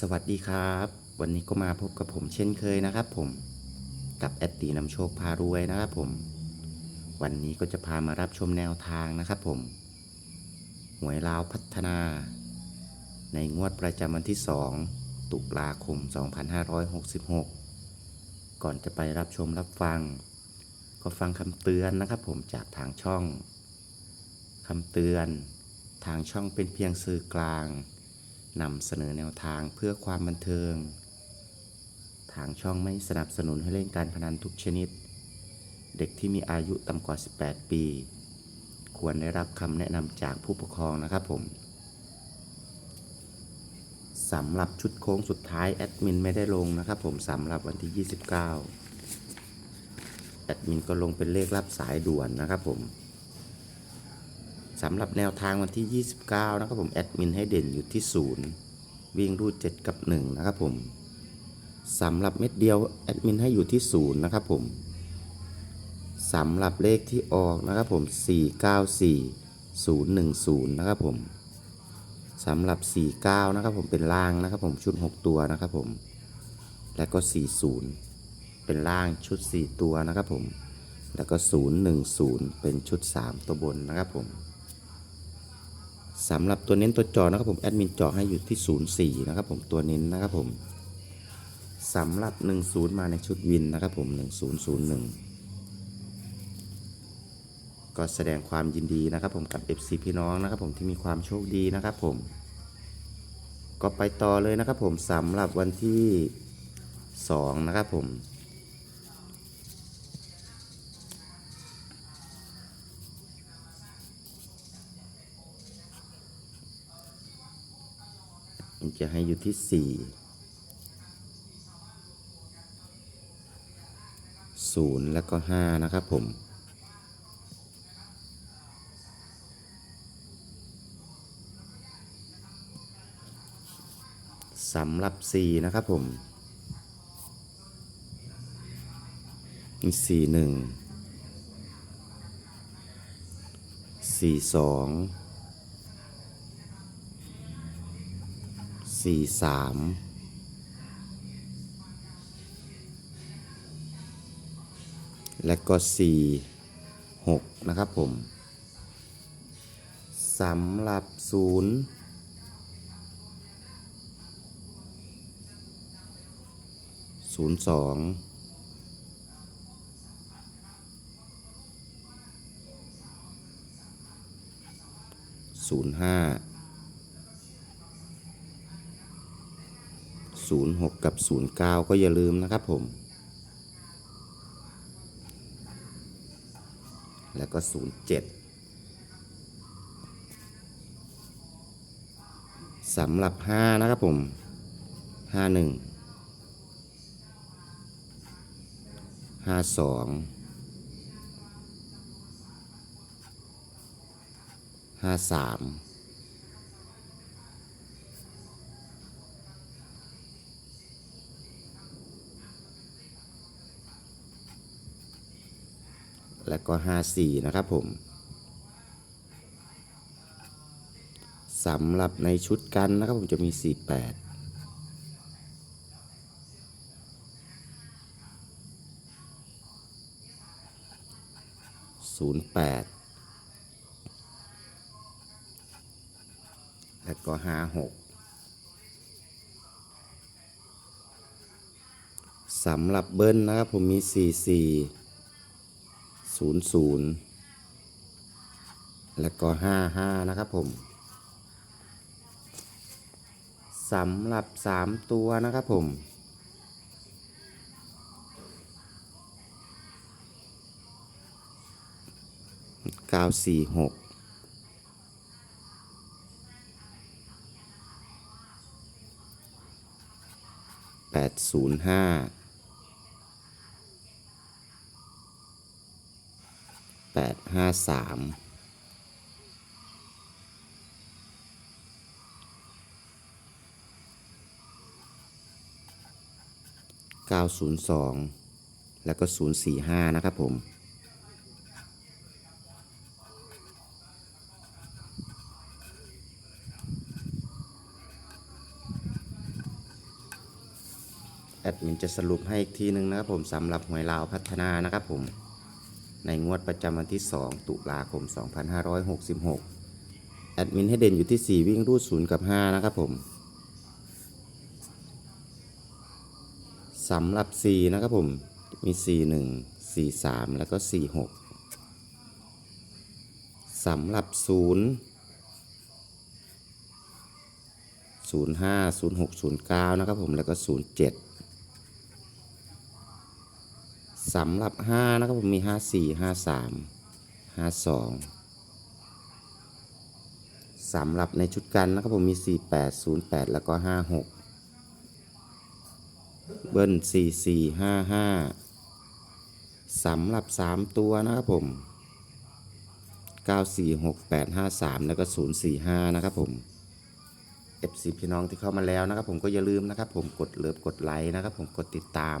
สวัสดีครับ วันนี้ก็มาพบกับผมเช่นเคยนะครับผมกับแอดตีนำโชคพารวยนะครับผม วันนี้ก็จะพามารับชมแนวทางนะครับผมหวยลาวพัฒนา ในงวดประจำวันที่ 2 ตุลาคม 2566 ก่อนจะไปรับชมรับฟัง ก็ฟังคำเตือนนะครับผมจากทางช่องคำเตือน ทางช่องเป็นเพียงสื่อกลาง นำเสนอแนวทางเพื่อความบันเทิง ทางช่องไม่สนับสนุนให้เล่นการพนันทุกชนิด เด็กที่มีอายุต่ำกว่า 18 ปี ควรได้รับคำแนะนำจากผู้ปกครองนะครับผมสำหรับชุดโค้งสุดท้ายแอดมินไม่ได้ลงนะครับผมสำหรับวันที่ 29 แอดมินก็ลงเป็นเลขรับสายด่วนนะครับผม สำหรับแนวทางวันที่ 29 นะครับผมแอดมินให้เด่นอยู่ที่ 0 วิ่งรูด 7 กับ 1 นะครับผมสำหรับเม็ดเดียวแอดมินให้อยู่ที่ 0 นะครับผมสำหรับเลขที่ออกนะครับผม 494 010 นะครับผมสำหรับ 49 นะครับผมเป็นล่างนะครับผมชุด 6 ตัวนะครับผม และก็ 40 เป็นล่างชุด 4 ตัวนะครับผม แล้วก็ 010 เป็นชุด 3 ตัวบนนะครับผม สำหรับตัวเน้นตัวจอนะครับผมแอดมินจอให้อยู่ที่ 04 นะครับผมตัวเน้นนะครับผมสำหรับ 10 มาในชุดวินนะครับผม 1001 ก็แสดงความยินดีนะครับผมกับ FC พี่น้องนะครับผมที่มีความโชคดีนะครับผม ก็ไปต่อเลยนะครับผมสำหรับวันที่ 2 นะครับผม มันจะให้อยู่ที่สี่ศูนย์แล้วก็ห้านะครับผม สำหรับสี่นะครับผมสี่หนึ่งสี่สอง สี่สามและก็สี่หกนะครับผมสำหรับศูนย์ศูนย์สองศูนย์ห้า 06 กับ 09 ก็อย่าลืมนะครับผม แล้วก็ 07สำหรับ 5 นะครับผม 51 52 53 และก็ 54 นะครับผมสำหรับในชุดกันนะครับผมจะมี 48 08แปดและก็56สำหรับเบิ้ลนะครับผมมี44 ศูนย์ศูนย์แล้วก็ห้าห้านะครับผมสำหรับสามตัวนะครับผมเก้าสี่หกแปดศูนย์ห้า แปดห้าสามเก้าศูนย์สองแล้วก็ศูนย์สี่ห้านะครับผม แอดมินจะสรุปให้อีกทีหนึงนะครับผมสำหรับหวยลาวพัฒนานะครับผม ในงวดประจำวันที่ 2 ตุลาคม 2566 แอดมินให้เด่นอยู่ที่ 4 วิ่งรูด 0 กับ 5 นะครับผมสำหรับ 4 นะครับผม มี 4 1 4 3 แล้วก็ 4 6สำหรับ 0 05 06 09 นะครับผม แล้วก็ 07 สำหรับ 5 นะครับผมมี 54 53 52สำหรับในชุดกันนะครับผมมี 48 08 แล้วก็ 56 เบิ้ล44 55สำหรับ 3 ตัวนะครับผม 946853 แล้วก็ 045 นะครับผม FC พี่น้องที่เข้ามาแล้วนะครับผมก็อย่าลืมนะครับผมกดเลิฟกดไลค์นะครับผมกดติดตาม